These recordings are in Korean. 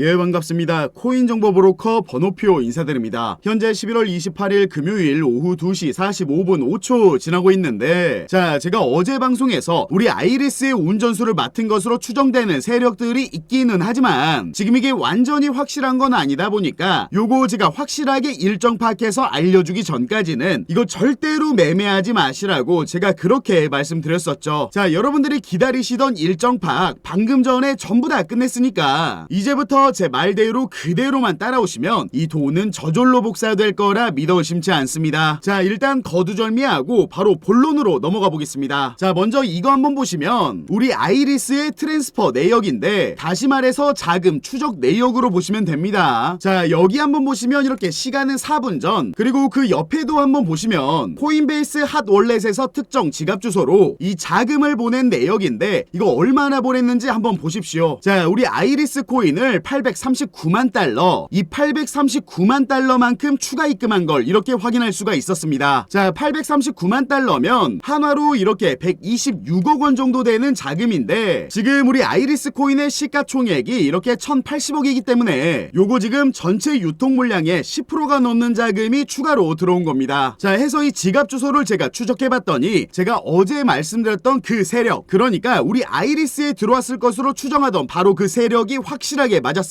예 반갑습니다. 코인 정보 브로커 번호표 인사드립니다. 현재 11월 28일 금요일 오후 2시 45분 5초 지나고 있는데 자 제가 어제 방송에서 우리 아이리스의 운전수를 맡은 것으로 추정되는 세력들이 있기는 하지만 지금 이게 완전히 확실한 건 아니다 보니까 요거 제가 확실하게 일정 파악해서 알려주기 전까지는 이거 절대로 매매하지 마시라고 제가 그렇게 말씀드렸었죠. 자 여러분들이 기다리시던 일정 파악 방금 전에 전부 다 끝냈으니까 이제부터 제 말대로 그대로만 따라오시면 이 돈은 저절로 복사될 거라 믿어 심지 않습니다. 자 일단 거두절미하고 바로 본론으로 넘어가 보겠습니다. 자 먼저 이거 한번 보시면 우리 아이리스의 트랜스퍼 내역인데 다시 말해서 자금 추적 내역으로 보시면 됩니다. 자 여기 한번 보시면 이렇게 시간은 4분 전 그리고 그 옆에도 한번 보시면 코인베이스 핫 월렛에서 특정 지갑 주소로 이 자금을 보낸 내역인데 이거 얼마나 보냈는지 한번 보십시오. 자 우리 아이리스 코인을 839만 달러 이 839만 달러만큼 추가 입금한 걸 이렇게 확인할 수가 있었습니다. 자 839만 달러면 한화로 이렇게 126억 원 정도 되는 자금인데 지금 우리 아이리스 코인의 시가총액이 이렇게 1080억이기 때문에 요거 지금 전체 유통 물량의 10%가 넘는 자금이 추가로 들어온 겁니다. 자 해서 이 지갑 주소를 제가 추적해 봤더니 제가 어제 말씀드렸던 그 세력 그러니까 우리 아이리스에 들어왔을 것으로 추정하던 바로 그 세력이 확실하게 맞았습니다.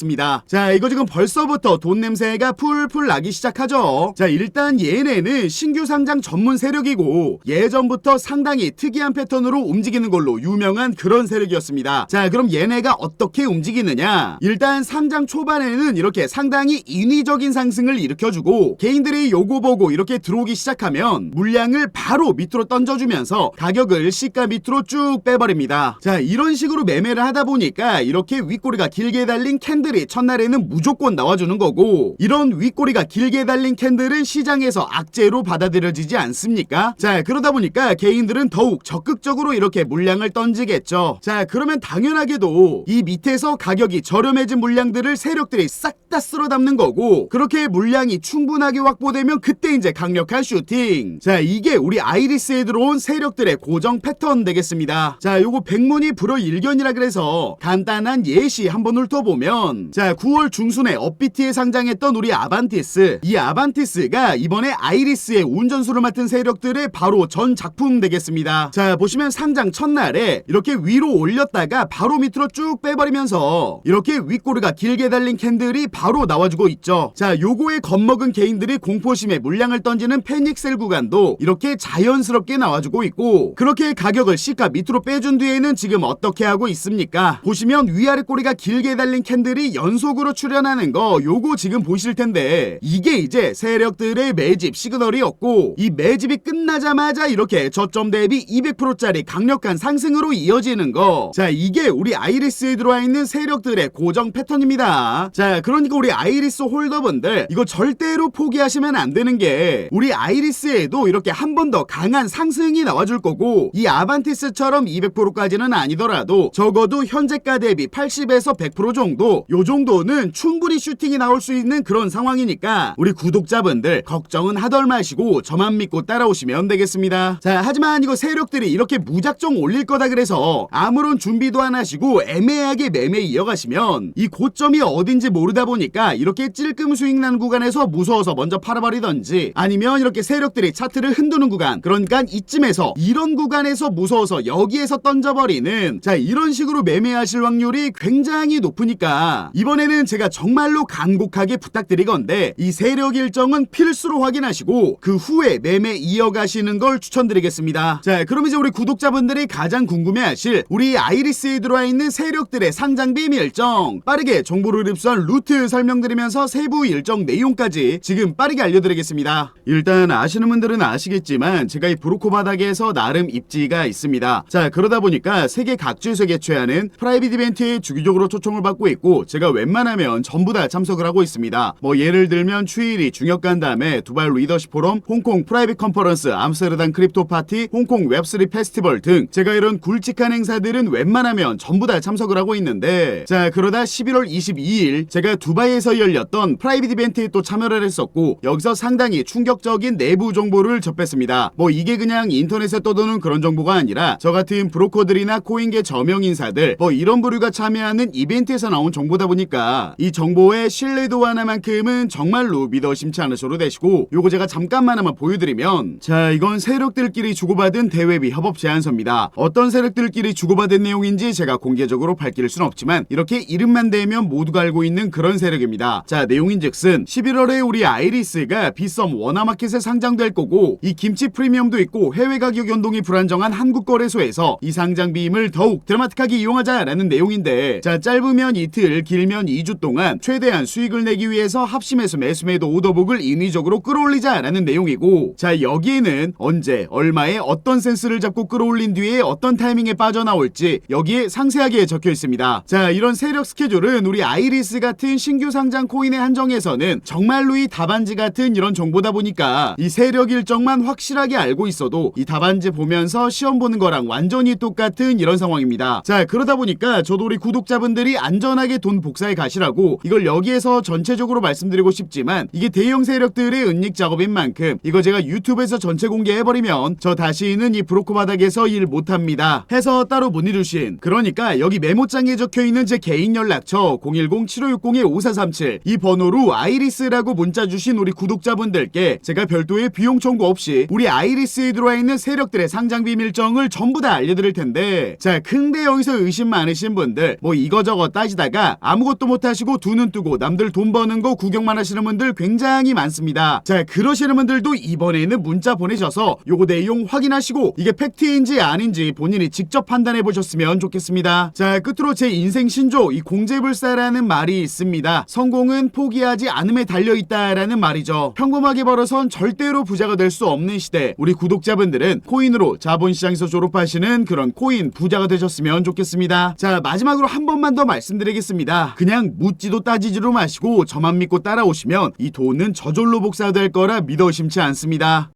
자 이거 지금 벌써부터 돈 냄새가 풀풀 나기 시작하죠. 자 일단 얘네는 신규 상장 전문 세력이고 예전부터 상당히 특이한 패턴으로 움직이는 걸로 유명한 그런 세력이었습니다. 자 그럼 얘네가 어떻게 움직이느냐? 일단 상장 초반에는 이렇게 상당히 인위적인 상승을 일으켜주고 개인들이 요거 보고 이렇게 들어오기 시작하면 물량을 바로 밑으로 던져주면서 가격을 시가 밑으로 쭉 빼버립니다. 자 이런 식으로 매매를 하다 보니까 이렇게 윗꼬리가 길게 달린 캔들 이 첫날에는 무조건 나와주는 거고 이런 윗꼬리가 길게 달린 캔들은 시장에서 악재로 받아들여지지 않습니까? 자 그러다 보니까 개인들은 더욱 적극적으로 이렇게 물량을 던지겠죠. 자 그러면 당연하게도 이 밑에서 가격이 저렴해진 물량들을 세력들이 싹 다 쓸어 담는 거고 그렇게 물량이 충분하게 확보되면 그때 이제 강력한 슈팅. 자 이게 우리 아이리스에 들어온 세력들의 고정 패턴 되겠습니다. 자 요거 백문이 불어 일견이라 그래서 간단한 예시 한번 훑어보면 자 9월 중순에 업비트에 상장했던 우리 아반티스 이 아반티스가 이번에 아이리스의 운전수를 맡은 세력들의 바로 전 작품 되겠습니다. 자 보시면 상장 첫날에 이렇게 위로 올렸다가 바로 밑으로 쭉 빼버리면서 이렇게 윗꼬리가 길게 달린 캔들이 바로 나와주고 있죠. 자 요거에 겁먹은 개인들이 공포심에 물량을 던지는 패닉셀 구간도 이렇게 자연스럽게 나와주고 있고 그렇게 가격을 시가 밑으로 빼준 뒤에는 지금 어떻게 하고 있습니까? 보시면 위아래 꼬리가 길게 달린 캔들이 연속으로 출현하는 거 요거 지금 보실 텐데 이게 이제 세력들의 매집 시그널이었고 이 매집이 끝나자마자 이렇게 저점 대비 200%짜리 강력한 상승으로 이어지는 거. 자, 이게 우리 아이리스에 들어와 있는 세력들의 고정 패턴입니다. 자, 그러니까 우리 아이리스 홀더분들 이거 절대로 포기하시면 안 되는 게 우리 아이리스에도 이렇게 한 번 더 강한 상승이 나와줄 거고 이 아반티스처럼 200%까지는 아니더라도 적어도 현재가 대비 80에서 100% 정도 요 정도는 충분히 슈팅이 나올 수 있는 그런 상황이니까 우리 구독자분들 걱정은 하덜 마시고 저만 믿고 따라오시면 되겠습니다. 자, 하지만 이거 세력들이 이렇게 무작정 올릴 거다 그래서 아무런 준비도 안 하시고 애매하게 매매 이어가시면 이 고점이 어딘지 모르다 보니까 이렇게 찔끔 수익 나는 구간에서 무서워서 먼저 팔아버리던지 아니면 이렇게 세력들이 차트를 흔드는 구간 그러니까 이쯤에서 이런 구간에서 무서워서 여기에서 던져버리는 자 이런 식으로 매매하실 확률이 굉장히 높으니까 이번에는 제가 정말로 간곡하게 부탁드리건데 이 세력 일정은 필수로 확인하시고 그 후에 매매 이어가시는 걸 추천드리겠습니다. 자 그럼 이제 우리 구독자분들이 가장 궁금해하실 우리 아이리스에 들어와 있는 세력들의 상장 비밀 일정 빠르게 정보를 흡수한 루트 설명드리면서 세부 일정 내용까지 지금 빠르게 알려드리겠습니다. 일단 아시는 분들은 아시겠지만 제가 이 브로커 바닥에서 나름 입지가 있습니다. 자 그러다 보니까 세계 각주에서 개최하는 프라이빗 이벤트에 주기적으로 초청을 받고 있고 제가 웬만하면 전부 다 참석을 하고 있습니다. 뭐 예를 들면 추일이 중역 간 다음에 두발 리더십 포럼, 홍콩 프라이빗 컨퍼런스, 암스테르담 크립토 파티, 홍콩 웹3 페스티벌 등 제가 이런 굵직한 행사들은 웬만하면 전부 다 참석을 하고 있는데 자 그러다 11월 22일 제가 두바이에서 열렸던 프라이빗 이벤트에 또 참여를 했었고 여기서 상당히 충격적인 내부 정보를 접했습니다. 뭐 이게 그냥 인터넷에 떠도는 그런 정보가 아니라 저 같은 브로커들이나 코인계 저명 인사들 뭐 이런 부류가 참여하는 이벤트에서 나온 정보 정 보다 보니까 이 정보의 신뢰도 하나만큼은 정말로 믿어 심지 않으셔도 되시고 요거 제가 잠깐만 한번 보여드리면 자 이건 세력들끼리 주고받은 대외비 협업 제안서입니다. 어떤 세력들끼리 주고받은 내용인지 제가 공개적으로 밝힐 순 없지만 이렇게 이름만 대면 모두가 알고 있는 그런 세력입니다. 자 내용인즉슨 11월에 우리 아이리스가 비썸 원화마켓에 상장될 거고 이 김치 프리미엄도 있고 해외 가격 연동이 불안정한 한국 거래소에서 이 상장 비임을 더욱 드라마틱하게 이용하자라는 내용인데 자 짧으면 이틀 길면 2주 동안 최대한 수익을 내기 위해서 합심해서 매수매도 오더북을 인위적으로 끌어올리자라는 내용이고 자 여기에는 언제 얼마에 어떤 센스를 잡고 끌어올린 뒤에 어떤 타이밍에 빠져나올지 여기에 상세하게 적혀 있습니다. 자 이런 세력 스케줄은 우리 아이리스 같은 신규 상장 코인에 한정해서는 정말로 이 답안지 같은 이런 정보다 보니까 이 세력 일정만 확실하게 알고 있어도 이 답안지 보면서 시험 보는 거랑 완전히 똑같은 이런 상황입니다. 자 그러다 보니까 저도 우리 구독자분들이 안전하게 돈 복사해 가시라고 이걸 여기에서 전체적으로 말씀드리고 싶지만 이게 대형 세력들의 은닉 작업인 만큼 이거 제가 유튜브에서 전체 공개해버리면 저 다시는 이 브로커 바닥에서 일 못합니다. 해서 따로 문의 주신 그러니까 여기 메모장에 적혀있는 제 개인 연락처 010-7560-5437 이 번호로 아이리스라고 문자 주신 우리 구독자분들께 제가 별도의 비용 청구 없이 우리 아이리스에 들어와 있는 세력들의 상장 비밀정을 전부 다 알려드릴 텐데 자 근데 여기서 의심 많으신 분들 뭐 이거저거 따지다가 아무것도 못하시고 두 눈 뜨고 남들 돈 버는 거 구경만 하시는 분들 굉장히 많습니다. 자 그러시는 분들도 이번에는 문자 보내셔서 요거 내용 확인하시고 이게 팩트인지 아닌지 본인이 직접 판단해 보셨으면 좋겠습니다. 자 끝으로 제 인생 신조 이 공제불사라는 말이 있습니다. 성공은 포기하지 않음에 달려있다라는 말이죠. 평범하게 벌어선 절대로 부자가 될 수 없는 시대. 우리 구독자분들은 코인으로 자본시장에서 졸업하시는 그런 코인 부자가 되셨으면 좋겠습니다. 자 마지막으로 한 번만 더 말씀드리겠습니다 그냥 묻지도 따지지도 마시고 저만 믿고 따라오시면 이 돈은 저절로 복사될 거라 믿어 심지 않습니다